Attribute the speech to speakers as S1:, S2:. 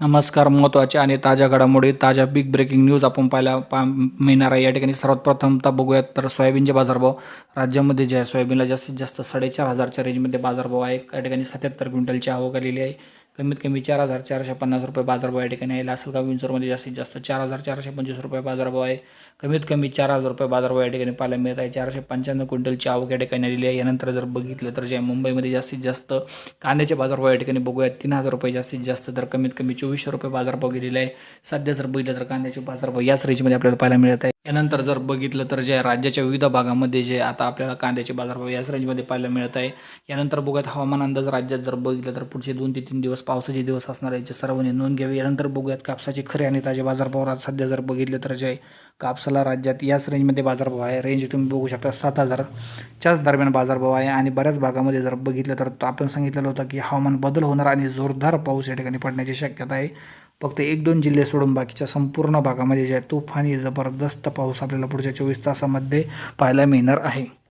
S1: नमस्कार महत्त्वाच्या आणि ताज्या घडामोडी ताज्या बिग ब्रेकिंग न्यूज आपण पाहायला पा मिळणार आहे. या ठिकाणी सर्वात प्रथमतः बघूयात तर सोयाबीनचे बाजारभाव. राज्यामध्ये जे आहे सोयाबीनला जास्तीत जास्त साडेचार हजारच्या रेंजमध्ये बाजारभाव आहे. या ठिकाणी सत्याहत्तर क्विंटलची आवक आलेली आहे. कमीत कमी चार हजार चारशे पन्नास रुपये बाजारभाव या ठिकाणी आहे. लासलगाव विंचूरमध्ये जास्तीत जास्त चार हजार चारशे पंचवीस रुपये बाजारभाव आहे. कमीत कमी चार हजार रुपये बाजारभाव या ठिकाणी पाहायला मिळत आहे. चारशे पंच्याण्णव क्विंटलची आवक या ठिकाणी आलेली आहे. यानंतर जर बघितलं तर जे मुंबईमध्ये जास्तीत जास्त कांद्याचे बाजारभाव या ठिकाणी बघूया तीन हजार रुपये जास्तीत जास्त तर कमीत कमी चोवीसशे रुपये बाजारभाव गेलेला आहे. सध्या जर बघितलं तर कांद्याचे बाजारभाव याच रेंजमध्ये आपल्याला पाहायला मिळत आहे. यानंतर जर बघितलं तर जे राज्याच्या विविध भागामध्ये जे आता आपल्याला कांद्याचे बाजारभाव याच रेंजमध्ये पाहायला मिळत आहे. यानंतर बघूयात हवामान अंदाज राज्यात जर बघितलं तर पुढचे दोन ते तीन दिवस पावसाचे दिवस असणार आहे जे सर्वांनी नोंद घ्यावी. यानंतर बघूयात कापसाचे खरे आणि ताजे बाजारभाव. आज सध्या जर बघितलं तर जे आहे कापसाला राज्यात याच रेंजमध्ये बाजारभाव आहे. रेंज तुम्ही बघू शकता सात हजारच्याच दरम्यान बाजारभाव आहे. आणि बऱ्याच भागामध्ये जर बघितलं तर आपण सांगितलेलं होतं की हवामान बदल होणार आणि जोरदार पाऊस या ठिकाणी पडण्याची शक्यता आहे. फक्त एक दोन जिल्हे सोडून बाकीच्या संपूर्ण भागामध्ये जे आहे तुफानी जबरदस्त पाऊस आपल्याला पुढच्या चोवीस तासामध्ये पाहायला मिळणार आहे.